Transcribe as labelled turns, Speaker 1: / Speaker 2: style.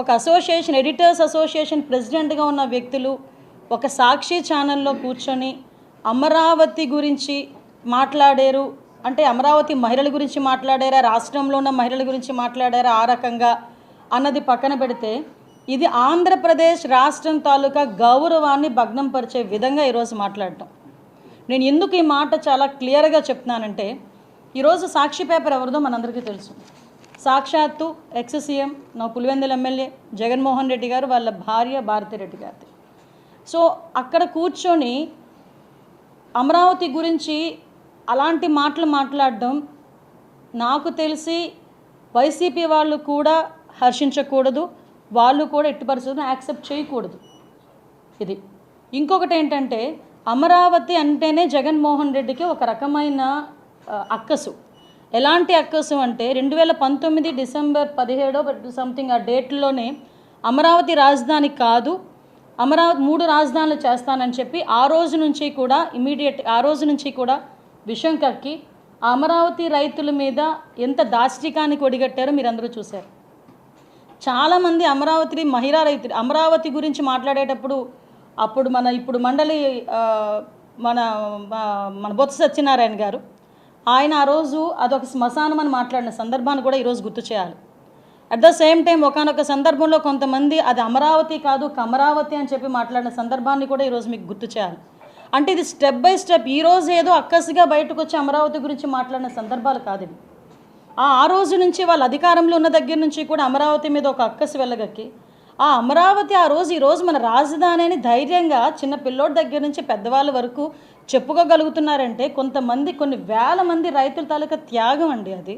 Speaker 1: ఒక association editors association ప్రెసిడెంట్గా ఉన్న వ్యక్తులు ఒక సాక్షి ఛానల్లో కూర్చొని అమరావతి గురించి మాట్లాడారు. అంటే అమరావతి మహిళల గురించి మాట్లాడారా? రాష్ట్రంలో ఉన్న మహిళల గురించి మాట్లాడారా ఆ రకంగా అన్నది పక్కన పెడితే ఇది ఆంధ్రప్రదేశ్ రాష్ట్రం తాలూకా గౌరవాన్ని భగ్నం పరిచే విధంగా ఈరోజు మాట్లాడటం. నేను ఎందుకు ఈ మాట చాలా క్లియర్గా చెప్తున్నానంటే ఈరోజు సాక్షి పేపర్ ఎవరిదో మనందరికీ తెలుసు. సాక్షాత్తు ఎక్స్ సీఎం నా పులివెందుల ఎమ్మెల్యే జగన్మోహన్ రెడ్డి గారు వాళ్ళ భార్య భారతిరెడ్డి గారిది. సో అక్కడ కూర్చొని అమరావతి గురించి అలాంటి మాటలు మాట్లాడడం నాకు తెలిసి వైసీపీ వాళ్ళు కూడా హర్షించకూడదు వాళ్ళు కూడా ఎట్టి పరిస్థితులను యాక్సెప్ట్ చేయకూడదు. ఇది. ఇంకొకటి ఏంటంటే అమరావతి అంటేనే జగన్మోహన్ రెడ్డికి ఒక రకమైన అక్కసు. ఎలాంటి అక్కసు అంటే రెండు వేల పంతొమ్మిది డిసెంబర్ పదిహేడో సంథింగ్ ఆ డేట్లోనే అమరావతి రాజధాని కాదు అమరావతి మూడు రాజధానులు చేస్తానని చెప్పి ఆ రోజు నుంచి కూడా ఇమీడియట్ ఆ రోజు నుంచి కూడా విషయం కక్కి ఆ అమరావతి రైతుల మీద ఎంత దాష్టికానికి ఒడిగట్టారో మీరు అందరూ చూశారు. చాలామంది అమరావతి మహిళా రైతులు అమరావతి గురించి మాట్లాడేటప్పుడు అప్పుడు మన ఇప్పుడు మండలి మన మన బొత్స సత్యనారాయణ గారు ఆయన ఆ రోజు అదొక శ్మశానం అని మాట్లాడిన సందర్భాన్ని కూడా ఈరోజు గుర్తు చేయాలి. అట్ ద సేమ్ టైం ఒకనొక సందర్భంలో కొంతమంది అది అమరావతి కాదు కమరావతి అని చెప్పి మాట్లాడిన సందర్భాన్ని కూడా ఈరోజు మీకు గుర్తు చేయాలి. అంటే ఇది స్టెప్ బై స్టెప్ ఈ రోజు ఏదో అక్కసిగా బయటకు వచ్చి అమరావతి గురించి మాట్లాడిన సందర్భాలు కాదు ఇవి. ఆ ఆ రోజు నుంచి వాళ్ళ అధికారంలో ఉన్న దగ్గర నుంచి కూడా అమరావతి మీద ఒక అక్కసి వెళ్ళగక్కి ఆ అమరావతి ఆ రోజు ఈరోజు మన రాజధాని అని ధైర్యంగా చిన్న పిల్లోడి దగ్గర నుంచి పెద్దవాళ్ళ వరకు చెప్పుకోగలుగుతున్నారంటే కొంతమంది కొన్ని వేల మంది రైతుల తాలూకా త్యాగం అండి అది.